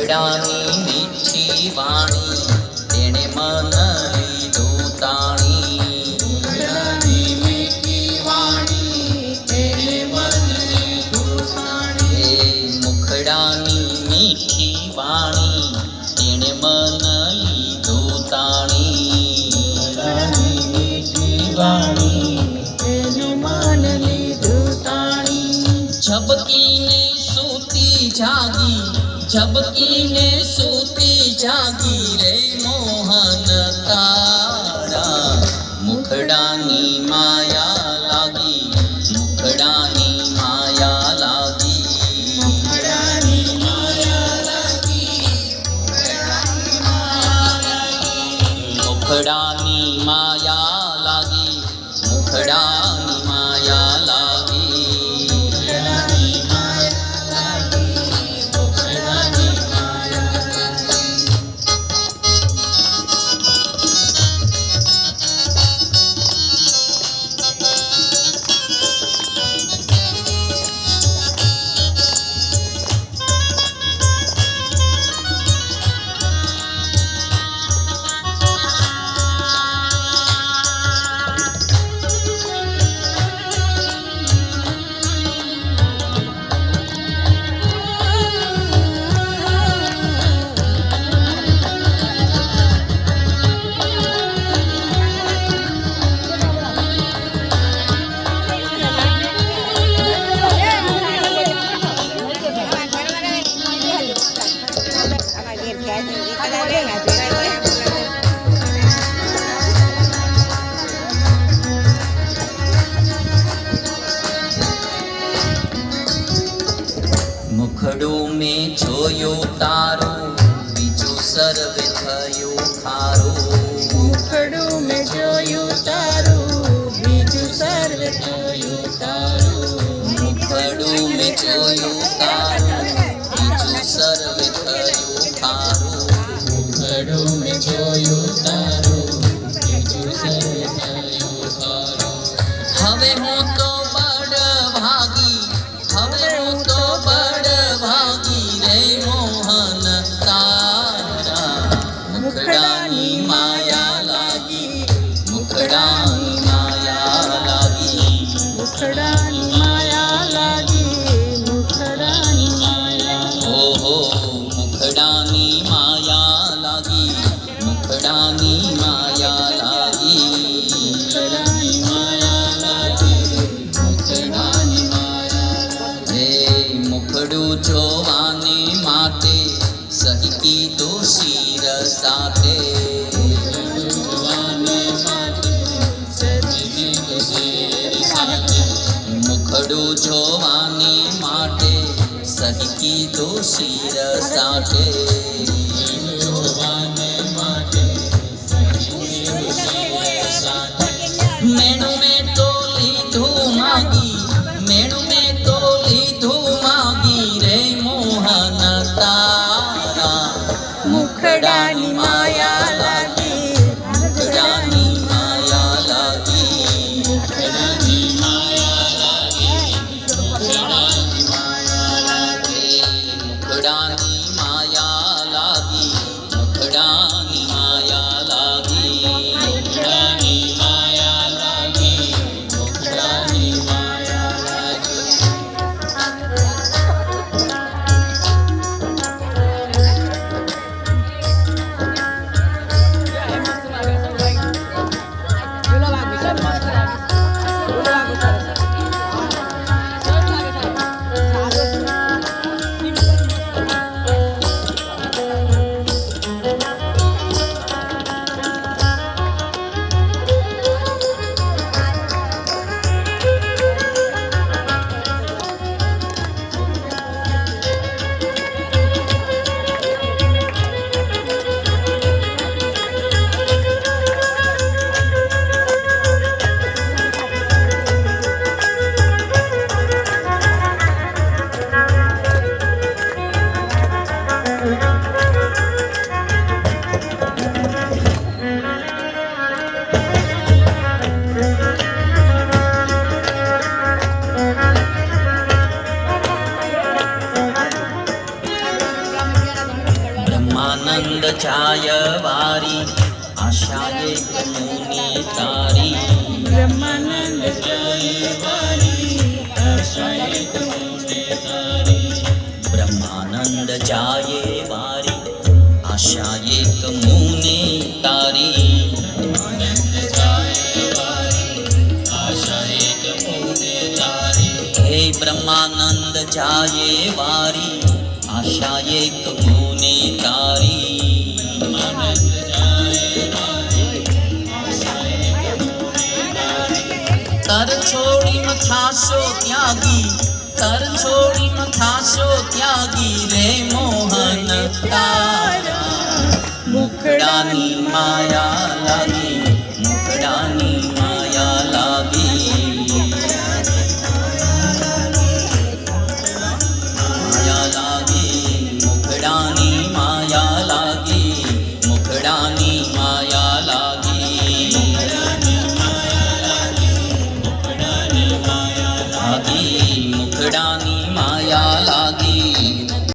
ગઢડાની મીઠી વાણી, તેણે મન લીધું તાણી. ગઢડાની મીઠી વાણી તેણે મન લીધું તાણી મુખડાની મીઠી વાણી, તેણે મન લીધું તાણી. ગઢડાની મીઠી વાણી તેણે મન લીધું ઝબકીને સૂતી જાગી ઝબકીને સૂતી જાગી રે મોહન તારા. મુખડાની માયા લાગી, મુખડાની માયા લાગી. મુખડાની માયા લાગી, મુખડાની માયા લાગી. મુખડાની ખારું મુખડું મેં જોયું તારું બીજું સર્વ જોયું તારું. મુખડું મેં જોયું સાથે મુખડું જોવાની માટે સહકી તો શિર સાથે છાય વારી આશાએ કનુની તારી બ્રહ્માનંદ છાય વારી આશાએ કનુની તારી બ્રહ્માનંદ છાયે વારી આશાએ કનુની તારી બ્રહ્માનંદ જાયે વારી આશાએ કમુ છોડી મથાશો ત્યાગી. તર છોડી મથાશો ત્યાગી રે મોહન તારા. મુખડાની માયા